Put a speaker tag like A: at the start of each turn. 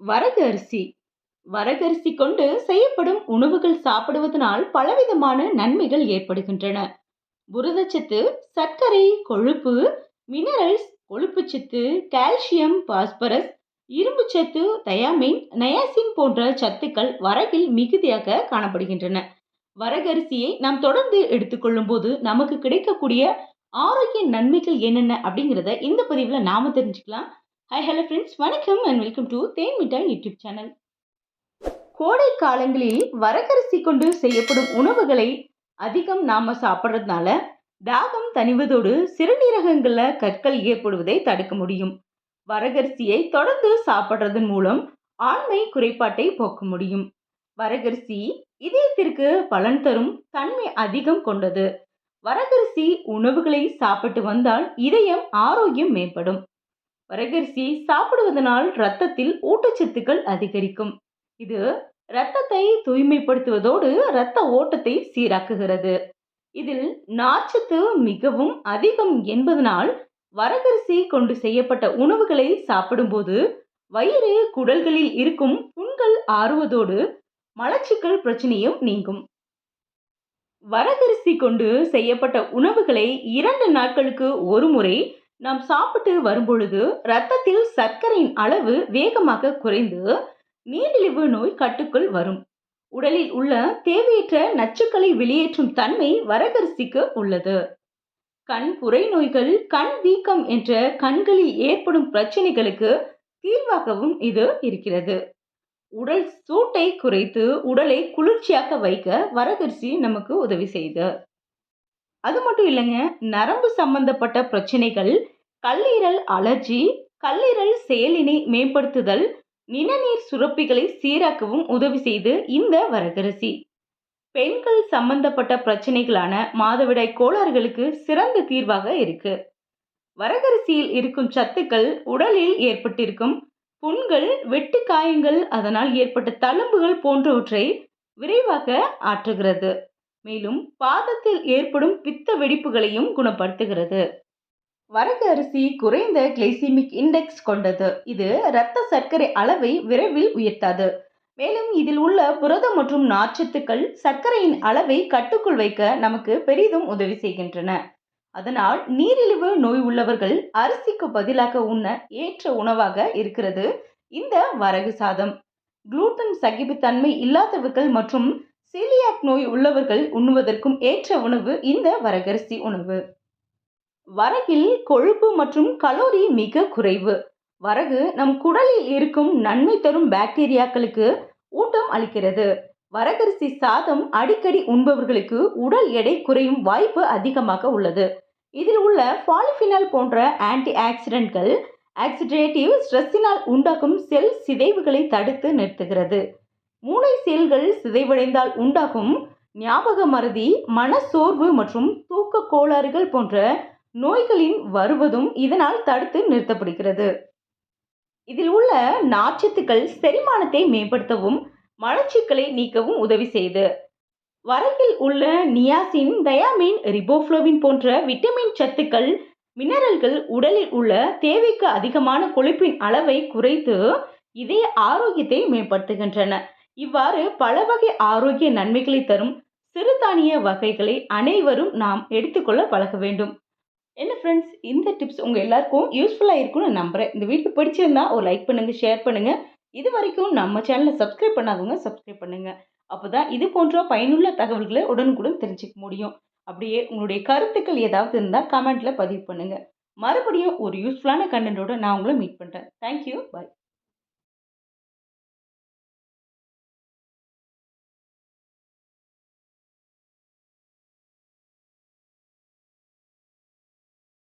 A: வரகு அரிசி வரகரிசி கொண்டு செய்யப்படும் உணவுகள் சாப்பிடுவதனால் பலவிதமான நன்மைகள் ஏற்படுகின்றன. புரதச்சத்து சர்க்கரை கொழுப்பு மினரல்ஸ் கொழுப்புச்சத்து கால்சியம் பாஸ்பரஸ் இரும்புச்சத்து தயாமின் நயாசின் போன்ற சத்துக்கள் வரகில் மிகுதியாக காணப்படுகின்றன. வரகரிசியை நாம் தொடர்ந்து எடுத்துக்கொள்ளும் போது நமக்கு கிடைக்கக்கூடிய ஆரோக்கிய நன்மைகள் என்னென்ன அப்படிங்கிறத இந்த பதிவில் நாம தெரிஞ்சுக்கலாம். ஹை ஹலோ ஃப்ரெண்ட்ஸ் வணக்கம் and welcome to Then Mittai YouTube channel கோடை காலங்களில் வரகரிசி கொண்டு செய்யப்படும் உணவுகளை அதிகம் நாம் சாப்பிட்றதுனால தாகம் தணிவதோடு சிறுநீரகங்களில் கற்கள் ஏற்படுவதை தடுக்க முடியும். வரகரிசியை தொடர்ந்து சாப்பிட்றதன் மூலம் ஆண்மை குறைபாட்டை போக்க முடியும். வரகரிசி இதயத்திற்கு பலன் தரும் தன்மை அதிகம் கொண்டது. வரகரிசி உணவுகளை சாப்பிட்டு வந்தால் இதயம் ஆரோக்கியம் மேம்படும். வரகரிசி சாப்பிடுவதனால் இரத்தத்தில் ஊட்டச்சத்துக்கள் அதிகரிக்கும். இது இரத்தத்தை தூய்மைப்படுத்துவதோடு இரத்த ஓட்டத்தை சீராக்குகிறது. இதில் நார்ச்சத்து மிகவும் அதிகம் என்பதனால் வரகரிசி கொண்டு செய்யப்பட்ட உணவுகளை சாப்பிடும்போது வயிறு குடல்களில் இருக்கும் புண்கள் ஆறுவதோடு மலச்சிக்கல் பிரச்சனையும் நீங்கும். வரகரிசி கொண்டு செய்யப்பட்ட உணவுகளை இரண்டு நாட்களுக்கு ஒரு முறை நாம் சாப்பிட்டு வரும்பொழுது ரத்தத்தில் சர்க்கரையின் அளவு வேகமாக குறைந்து நீரிழிவு நோய் கட்டுக்குள் வரும். உடலில் உள்ள தேவையற்ற நச்சுக்களை வெளியேற்றும் தன்மை வரகரிசிக்கு உள்ளது. கண் புரை நோய்கள் கண் வீக்கம் என்ற கண்களில் ஏற்படும் பிரச்சனைகளுக்கு தீர்வாகவும் இது இருக்கிறது. உடல் சூட்டை குறைத்து உடலை குளிர்ச்சியாக வைக்க வரகரிசி நமக்கு உதவி செய்து அது மட்டும் இல்லைங்க நரம்பு சம்பந்தப்பட்ட பிரச்சனைகள் கல்லீரல் அலர்ஜி கல்லீரல் செயலினை மேம்படுத்துதல் நிணநீர் சுரப்பிகளை சீராக்கவும் உதவி செய்து இந்த வரகரிசி பெண்கள் சம்பந்தப்பட்ட பிரச்சனைகளான மாதவிடாய் கோளாறுகளுக்கு சிறந்த தீர்வாக இருக்கு. வரகரிசியில் இருக்கும் சத்துக்கள் உடலில் ஏற்பட்டிருக்கும். புண்கள் வெட்டு காயங்கள் அதனால் ஏற்பட்ட தழும்புகள் போன்றவற்றை விரைவாக ஆற்றுகிறது. மேலும் பாதத்தில் ஏற்படும் பித்த வெடிப்புகளையும் குணப்படுத்துகிறது. வரகு அரிசி குறைந்த கிளைசிமிக் இண்டெக்ஸ் கொண்டது. இது இரத்த சர்க்கரை அளவை விரைவில் உயர்த்தாது. மேலும் இதில் உள்ள புரதம் மற்றும் நார்ச்சத்துக்கள் சர்க்கரையின் அளவை கட்டுக்குள் வைக்க நமக்கு பெரிதும் உதவி செய்கின்றன. அதனால் நீரிழிவு நோய் உள்ளவர்கள் அரிசிக்கு பதிலாக உண்ண ஏற்ற உணவாக இருக்கிறது இந்த வரகு சாதம். குளூட்டன் சகிப்புத்தன்மை இல்லாதவர்கள் மற்றும் செலியாக் நோய் உள்ளவர்கள் உண்ணுவதற்கும் ஏற்ற உணவு இந்த வரகரிசி உணவு. வரகில் கொழுப்பு மற்றும் கலோரி மிக குறைவு. வரகு நம் குடலில் இருக்கும் நன்மை தரும் பாக்டீரியாக்களுக்கு ஊட்டம் அளிக்கிறது. வரகரிசி சாதம் அடிக்கடி உண்பவர்களுக்கு உடல் எடை குறையும் வாய்ப்பு அதிகமாக உள்ளது. இதில் உள்ள பாலிஃபினால் போன்ற ஆன்டி ஆக்சிடென்ட்கள் ஆக்சிடேட்டிவ் ஸ்ட்ரெஸ்ஸினால் உண்டாகும் செல் சிதைவுகளை தடுத்து நிறுத்துகிறது. மூளை செல்கள் சிதைவடைந்தால் உண்டாகும் ஞாபக மறதி மனச்சோர்வு மற்றும் தூக்க கோளாறுகள் போன்ற நோய்களின் வருவதும் இதனால் தடுத்து நிறுத்தப்படுகிறது. இதில் உள்ள நாச்சத்துக்கள் செரிமானத்தை மேம்படுத்தவும் மலச்சிக்கலை நீக்கவும் உதவி செய்து. வரகில் உள்ள நியாசின் தயாமின் ரிபோஃப்ளோவின் போன்ற விட்டமின் சத்துக்கள் மினரல்கள் உடலில் உள்ள தேவைக்கு அதிகமான கொழுப்பின் அளவை குறைத்து இதய ஆரோக்கியத்தை மேம்படுத்துகின்றன. இவ்வாறு பல வகை ஆரோக்கிய நன்மைகளை தரும் சிறுதானிய வகைகளை அனைவரும் நாம் எடுத்துக்கொள்ள பழக வேண்டும். என்ன ஃப்ரெண்ட்ஸ் இந்த டிப்ஸ் உங்கள் எல்லாருக்கும் யூஸ்ஃபுல்லாக இருக்கும்னு நம்புகிறேன் இந்த வீடியோ பிடிச்சிருந்தா ஒரு லைக் பண்ணுங்கள் ஷேர் பண்ணுங்கள் இது வரைக்கும் நம்ம சேனலை சப்ஸ்கிரைப் பண்ணாதவங்க சப்ஸ்கிரைப் பண்ணுங்கள் அப்போ தான் இது போன்ற பயனுள்ள தகவல்களை உடனுக்குடன் தெரிஞ்சுக்க முடியும். அப்படியே உங்களுடைய கருத்துக்கள் ஏதாவது இருந்தால் கமெண்ட்டில் பதிவு பண்ணுங்கள் மறுபடியும் ஒரு யூஸ்ஃபுல்லான கண்டென்ட்டோட நான் உங்களை மீட் பண்ணுறேன் தேங்க்யூ பாய்